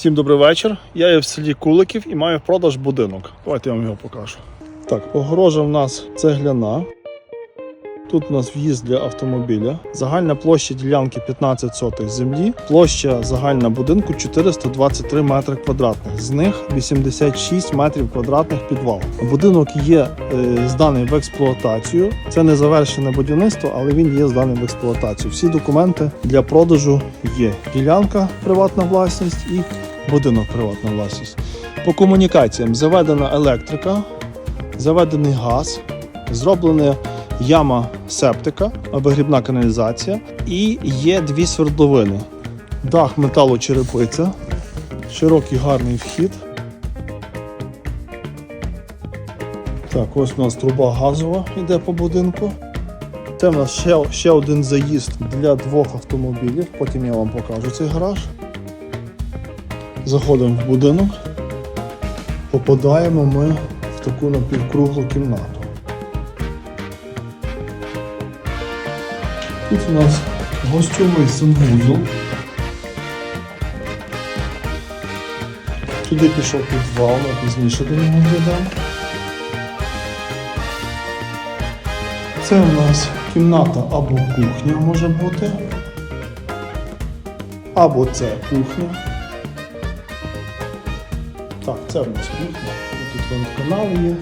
Всім добрий вечір. Я є в селі Куликів і маю в продаж будинок. Давайте я вам його покажу. Так, огорожа в нас цегляна. Тут у нас в'їзд для автомобіля. Загальна площа ділянки 15 сотих землі. Площа загальна будинку 423 метри квадратних. З них 86 метрів квадратних підвал. Будинок є е, зданий в експлуатацію. Це не завершене будівництво, але він є зданий в експлуатацію. Всі документи для продажу є. Ділянка приватна власність і будинок приватна власність. По комунікаціям заведена електрика, заведений газ, зроблена яма септика, вигрібна каналізація і є дві свердловини. Дах металочерепиця, широкий гарний вхід. Так, ось у нас труба газова йде по будинку. Це в нас ще, ще один заїзд для двох автомобілів. Потім я вам покажу цей гараж. Заходимо в будинок. Попадаємо ми в таку напівкруглу кімнату. Тут у нас гостьовий санвузол. Туди пішов підвал, ми пізніше до нього глядам. Це у нас кімната або кухня може бути. Або це кухня. Так, це у нас кухня. Тут вентканал є.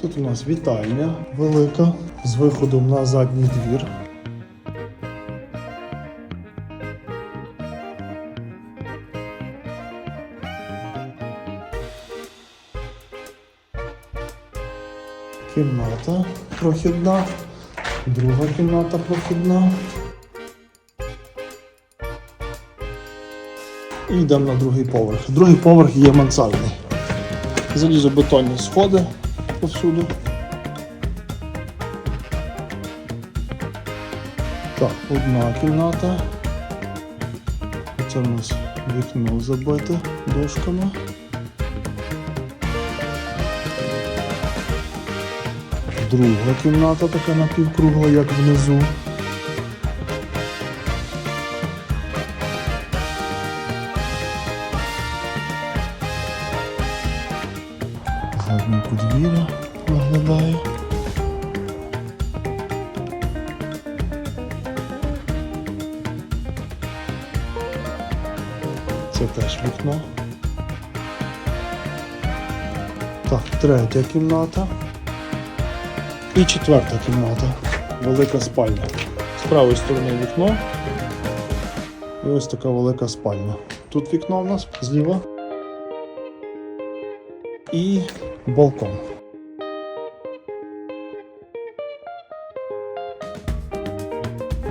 Тут у нас вітальня велика з виходом на задній двір. Кімната прохідна, друга кімната прохідна. І йдемо на другий поверх. Другий поверх є мансардний. Залізобетонні сходи повсюду. Так, одна кімната. Це у нас вікно забите дошками. Друга кімната така напівкругла, як внизу. Заднє подвір'я виглядає. Це теж вікно. Так, третя кімната. І четверта кімната. Велика спальня. З правої сторони вікно. І ось така велика спальня. Тут вікно в нас зліва. І балкон.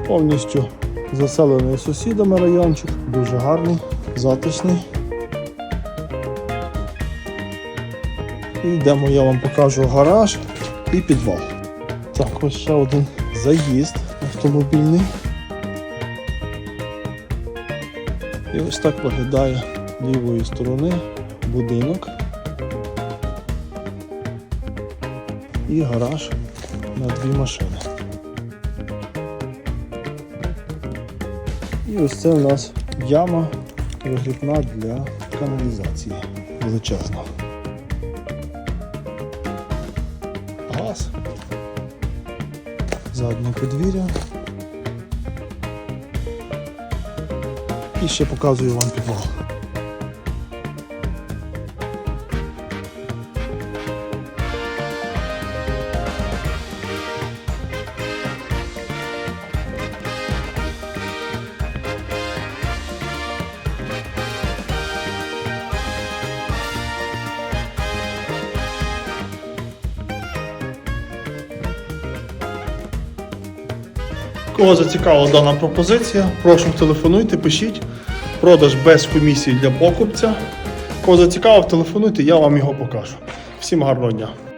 Повністю заселений сусідами райончик, дуже гарний, затишний. І йдемо, я вам покажу гараж і підвал. Так, ось ще один заїзд автомобільний. І ось так виглядає лівої сторони будинок. І гараж на дві машини. І ось це у нас яма вигрібна для каналізації величезна. Газ, заднє подвір'я. І ще показую вам підвал. Кого зацікавила дана пропозиція, прошу телефонуйте, пишіть. Продаж без комісії для покупця. Кого зацікавив, телефонуйте, я вам його покажу. Всім гарного дня!